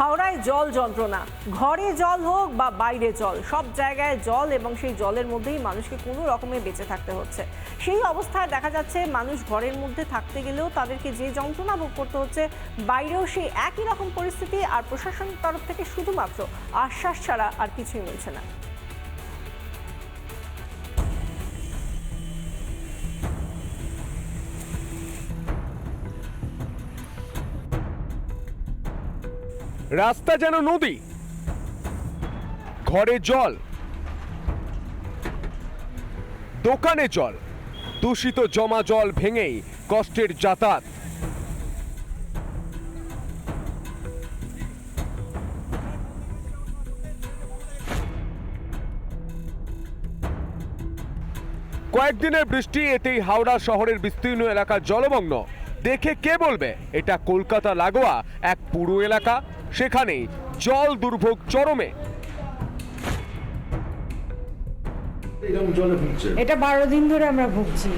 হাওড়ায় জল যন্ত্রণা। ঘরে জল হোক বা বাইরে জল, সব জায়গায় জল এবং সেই জলের মধ্যেই মানুষকে কোনো রকমে বেঁচে থাকতে হচ্ছে। সেই অবস্থায় দেখা যাচ্ছে, মানুষ ঘরের মধ্যে থাকতে গেলেও তাদেরকে যে যন্ত্রণা ভোগ করতে হচ্ছে, বাইরেও সেই একই রকম পরিস্থিতি আর প্রশাসনের তরফ থেকে শুধুমাত্র আশ্বাস ছাড়া আর কিছুই মিলছে না। রাস্তা যেন নদী। ঘরে জল। দোকানে জল। দূষিত জমা জল ভেঙেই কষ্টের যাতায়াত। কয়েকদিনের বৃষ্টি, এতেই হাওড়া শহরের বিস্তীর্ণ এলাকা জলমগ্ন। দেখে কে বলবে, এটা কলকাতা লাগোয়া এক পুরো এলাকা? সেখানেই জল দুর্ভোগ চরমে। এটা বারো দিন ধরে আমরা ভুগছি।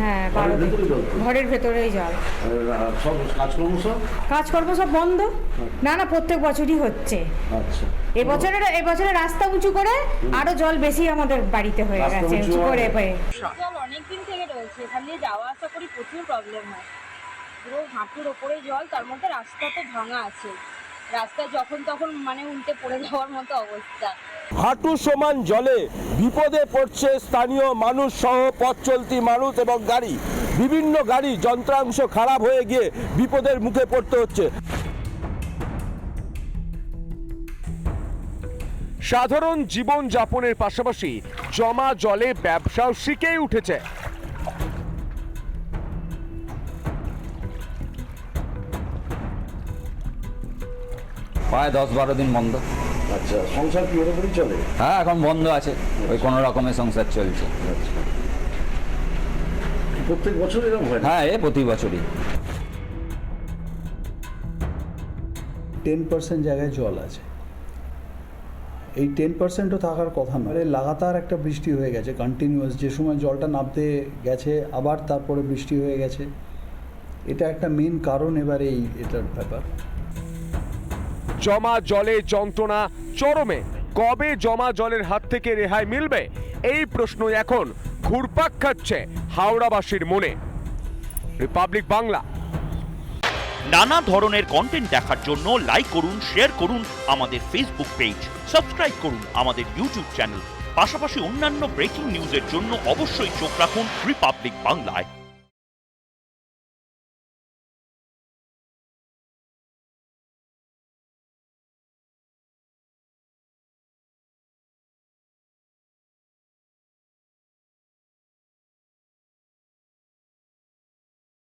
হ্যাঁ বারো ঘরের দিন ভেতরে ঘরের ভেতরেই জল। কাজকর্ম সব? বন্ধ? না না প্রত্যেক বছরই হচ্ছে। আচ্ছা। এবছরের এবছরে রাস্তা উঁচু করে আরও জল বেশি আমাদের বাড়িতে হয়ে গেছে উঁচু করে হওয়ায়? হয়ে। জল অনেক দিন থেকে রয়েছে এখান দিয়ে যাওয়া আসা করি প্রচুর প্রবলেম হয়। পুরো হাঁটুর ওপরে জল তার মধ্যে রাস্তা তো ভাঙা আছে। রাস্তায় যখন তখন মানে উল্টে পড়ে যাওয়ার মতো অবস্থা। হাঁটু সমান জলে বিপদে পড়ছে স্থানীয় মানুষ সহ পথ চলতি মানুষ এবং গাড়ি। বিভিন্ন গাড়ি যন্ত্রাংশ খারাপ হয়ে গিয়ে বিপদের মুখে পড়তে হচ্ছে। সাধারণ জীবন যাপনের পাশাপাশি জমা জলে ব্যবসাও শিখেই উঠেছে। প্রায় দশ বারো দিন বন্ধ। আচ্ছা সংসার কি ওরকমই চলে? হ্যাঁ এখন বন্ধ আছে। ওই কোনো রকমের সংসার চলছে। আচ্ছা। প্রত্যেক বছর এরকম হয় হ্যাঁ এ প্রতি বছরই। টেন পার্সেন্ট জায়গায় জল আছে। এই টেন পার্সেন্টও থাকার কথা নয়। লাগাতার একটা বৃষ্টি হয়ে গেছে কন্টিনিউয়াস যে সময় জলটা নামতে গেছে আবার তারপরে বৃষ্টি হয়ে গেছে। এটা একটা মেন কারণ এবার এই এটার ব্যাপার। জমা জলে যন্ত্রণা চরমে। কবে জমা জলের হাত থেকে রেহাই মিলবে? এই প্রশ্ন এখন ঘুরপাক খাচ্ছে হাওড়াবাসীর মনে। রিপাবলিক বাংলা। নানা ধরনের কন্টেন্ট দেখার জন্য লাইক করুন শেয়ার করুন আমাদের ফেসবুক পেজ সাবস্ক্রাইব করুন আমাদের ইউটিউব চ্যানেল পাশাপাশি অন্যান্য ব্রেকিং নিউজের জন্য অবশ্যই চোখ রাখুন রিপাবলিক বাংলায়